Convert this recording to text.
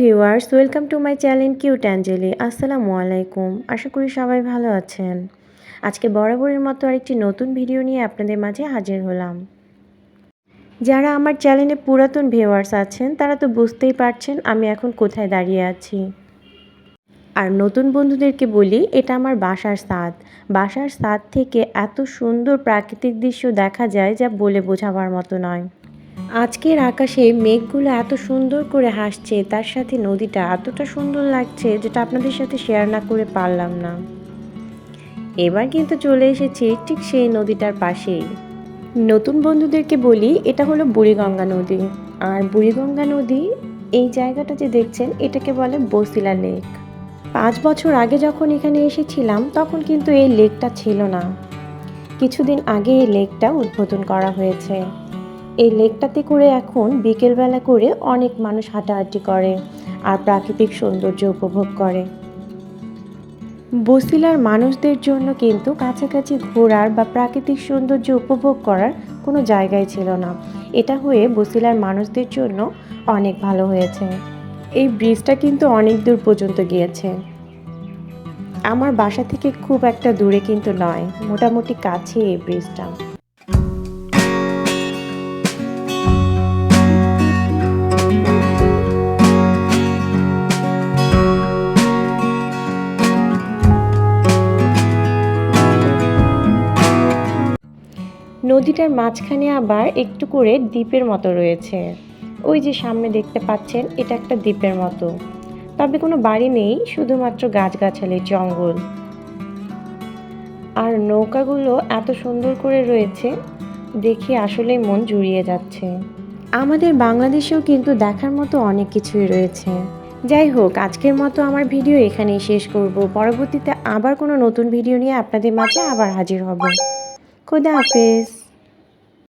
Viewers, welcome to my channel cute Angeli. আসসালামু আলাইকুম। আশা করি সবাই ভালো আছেন। আজকে বরাবরের মতো আরেকটি নতুন ভিডিও নিয়ে আপনাদের মাঝে হাজির হলাম। যারা আমার চ্যানেলে পুরাতন ভিউয়ার্স আছেন, তারা তো বুঝতেই পারছেন আমি এখন কোথায় দাঁড়িয়ে আছি। আর নতুন বন্ধুদেরকে বলি, এটা আমার বাসার ছাদ বাসার ছাদ থেকে এত সুন্দর প্রাকৃতিক দৃশ্য দেখা যায় যা বলে বোঝাবার মতো নয়। আজকের আকাশে মেঘগুলো এত সুন্দর করে হাসছে, তার সাথে নদীটা এতটা সুন্দর লাগছে যেটা আপনাদের সাথে শেয়ার না করে পারলাম না। এবার কিন্তু চলে এসেছি ঠিক সেই নদীটার পাশেই। নতুন বন্ধুদেরকে বলি, এটা হলো বুড়িগঙ্গা নদী। আর বুড়িগঙ্গা নদী, এই জায়গাটা যে দেখছেন, এটাকে বলে বসিলা লেক। পাঁচ বছর আগে যখন এখানে এসেছিলাম, তখন কিন্তু এই লেকটা ছিল না। কিছুদিন আগে এই লেকটা উদ্বোধন করা হয়েছে। এই লেকটাতে করে এখন বিকেলবেলা করে অনেক মানুষ হাঁটাহাঁটি করে আর প্রাকৃতিক সৌন্দর্য উপভোগ করে। বসিলার মানুষদের জন্য কিন্তু কাছাকাছি ঘোরার বা প্রাকৃতিক সৌন্দর্য উপভোগ করার কোনো জায়গাই ছিল না। এটা হয়ে বসিলার মানুষদের জন্য অনেক ভালো হয়েছে। এই ব্রিজটা কিন্তু অনেক দূর পর্যন্ত গিয়েছে। আমার বাসা থেকে খুব একটা দূরে কিন্তু নয়, মোটামুটি কাছে এই ব্রিজটা। নদীটার মাঝখানে আবার একটু করে দ্বীপের মতো রয়েছে। ওই যে সামনে দেখতে পাচ্ছেন, এটা একটা দ্বীপের মতো। তবে কোনো বাড়ি নেই, শুধুমাত্র গাছগাছালি, জঙ্গল। আর নৌকাগুলো এত সুন্দর করে রয়েছে, দেখে আসলেই মন জুড়িয়ে যাচ্ছে। আমাদের বাংলাদেশেও কিন্তু দেখার মতো অনেক কিছুই রয়েছে। যাই হোক, আজকের মতো আমার ভিডিও এখানেই শেষ করব। পরবর্তীতে আবার কোনো নতুন ভিডিও নিয়ে আপনাদের মাঝে আবার হাজির হব। খুদা হাফেজ।